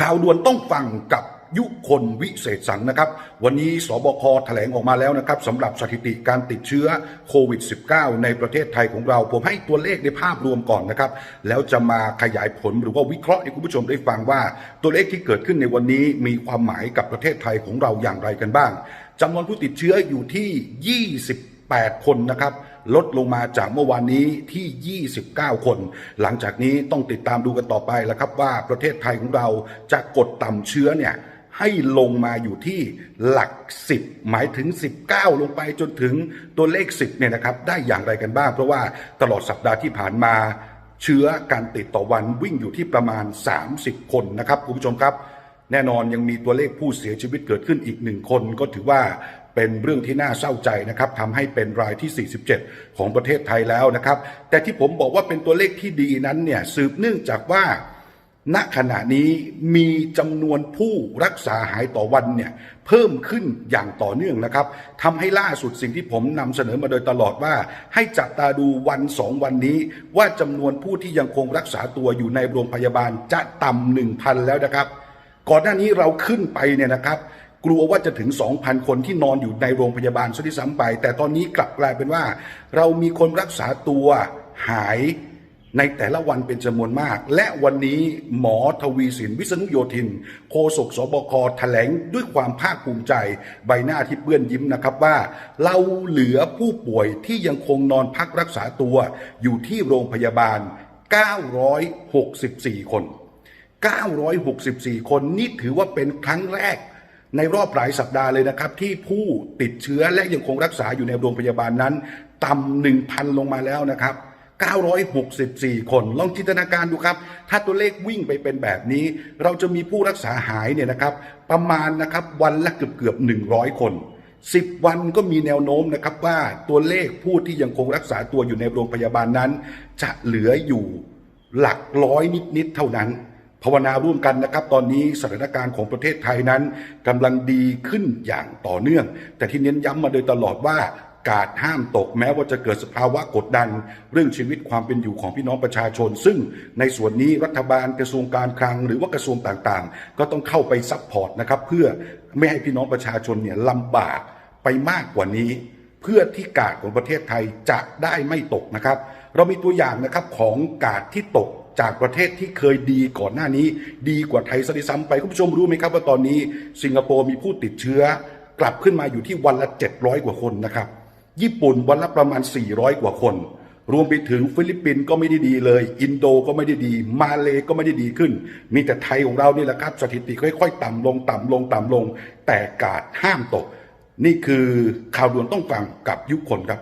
ข่าวด่วนต้องฟังกับยุคนวิเศษสังนะครับ วันนี้สบคแถลงออกมาแล้วนะครับสำหรับสถิติการติดเชื้อโควิด -19 ในประเทศไทยของเรา ผมให้ตัวเลขในภาพรวมก่อนนะครับ แล้วจะมาขยายผลหรือว่าวิเคราะห์ให้คุณผู้ชมได้ฟังว่า ตัวเลขที่เกิดขึ้นในวันนี้มีความหมายกับประเทศไทยของเราอย่างไรกันบ้างจำนวนผู้ติดเชื้ออยู่ที่ 28 คนนะครับ ลดลงมาจากเมื่อวานนี้ที่ 29 คน หลังจากนี้ต้องติดตามดูกันต่อไปแล้วครับว่าประเทศไทยของเราจะกดต่ำเชื้อเนี่ยให้ลงมาอยู่ที่หลัก 10 หมายถึง 19 ลงไปจนถึงตัวเลข 10เนี่ยนะครับได้อย่างไรกันบ้าง เพราะว่าตลอดสัปดาห์ที่ผ่านมาเชื้อการติดต่อวันวิ่งอยู่ที่ประมาณ 30 คนนะครับคุณผู้ชมครับ แน่นอนยังมีตัวเลขผู้เสียชีวิตเกิดขึ้นอีกหนึ่งคน ก็ถือว่า เป็นเรื่องที่น่าเศร้าใจนะครับทำให้เป็นรายที่ 47 ของประเทศไทยแล้วนะครับ แต่ที่ผมบอกว่าเป็นตัวเลขที่ดีนั้นเนี่ยสืบเนื่องจากว่าณขณะนี้มีจำนวนผู้รักษาหายต่อวันเนี่ยเพิ่มขึ้นอย่างต่อเนื่องนะครับทำให้ล่าสุดสิ่งที่ผมนำเสนอมาโดยตลอดว่า ให้จับตาดูวันสองวันนี้ ว่าจำนวนผู้ที่ยังคงรักษาตัวอยู่ในโรงพยาบาลจะต่ำหนึ่งพันแล้วนะครับ ก่อนหน้านี้เราขึ้นไปเนี่ยนะครับ กลัวว่าจะถึง 2,000 คนที่นอนอยู่ในโรงพยาบาลซะที่ซ้ำไป แต่ตอนนี้กลับกลายเป็นว่า เรามีคนรักษาตัวหายในแต่ละวันเป็นจำนวนมาก และวันนี้หมอทวีสินวิษณุโยธิน โฆษกสบคแถลงด้วยความภาคภูมิใจ ใบหน้าที่เปื้อนยิ้มนะครับว่า เราเหลือผู้ป่วยที่ยังคงนอนพักรักษาตัวอยู่ที่โรงพยาบาล 964 คน 964 คนนี่ถือว่าเป็นครั้งแรก ในรอบหลายสัปดาห์เลยนะครับ ที่ผู้ติดเชื้อและยังคงรักษาอยู่ในโรงพยาบาลนั้น ต่ำ1,000 ลงมาแล้วนะครับ 964 คน ลองจินตนาการดูครับ ถ้าตัวเลขวิ่งไปเป็นแบบนี้ เราจะมีผู้รักษาหายเนี่ยนะครับ ประมาณนะครับวันละเกือบเกือบ 100 คน10 วันก็มีแนวโน้มนะครับว่าตัวเลขผู้ที่ยังคงรักษาตัวอยู่ในโรงพยาบาลนั้น จะเหลืออยู่หลักร้อยนิดๆเท่านั้น ภาวนาร่วมกันนะครับ ตอนนี้สถานการณ์ของประเทศไทยนั้นกำลังดีขึ้นอย่างต่อเนื่อง แต่ที่เน้นย้ำมาโดยตลอดว่ากาดห้ามตกแม้ว่าจะเกิดสภาวะกดดัน เรื่องชีวิตความเป็นอยู่ของพี่น้องประชาชน ซึ่งในส่วนนี้รัฐบาลกระทรวงการคลัง หรือว่ากระทรวงต่างๆ ก็ต้องเข้าไปซัพพอร์ตนะครับ เพื่อไม่ให้พี่น้องประชาชนเนี่ยลำบากไปมากกว่านี้ เพื่อที่กาดของประเทศไทยจะได้ไม่ตกนะครับ เรามีตัวอย่างนะครับของกาดที่ตกจากประเทศที่เคยดีก่อนหน้านี้ ดีกว่าไทยซะด้วยซ้ำไปคุณผู้ชมรู้ไหมครับว่าตอนนี้สิงคโปร์มีผู้ติดเชื้อกลับขึ้นมาอยู่ที่วันละ 700 กว่าคนนะครับ ญี่ปุ่นวันละประมาณ 400 กว่าคน รวมไปถึงฟิลิปปินส์ก็ไม่ได้ดีเลย อินโดก็ไม่ได้ดี มาเลก็ไม่ได้ดีขึ้น มีแต่ไทยของเรานี่แหละครับ สถิติค่อยๆ ต่ำลงต่ำลงต่ำลง แต่กาดห้ามตก นี่คือข่าวด่วนต้องฟังกับยุคคนครับ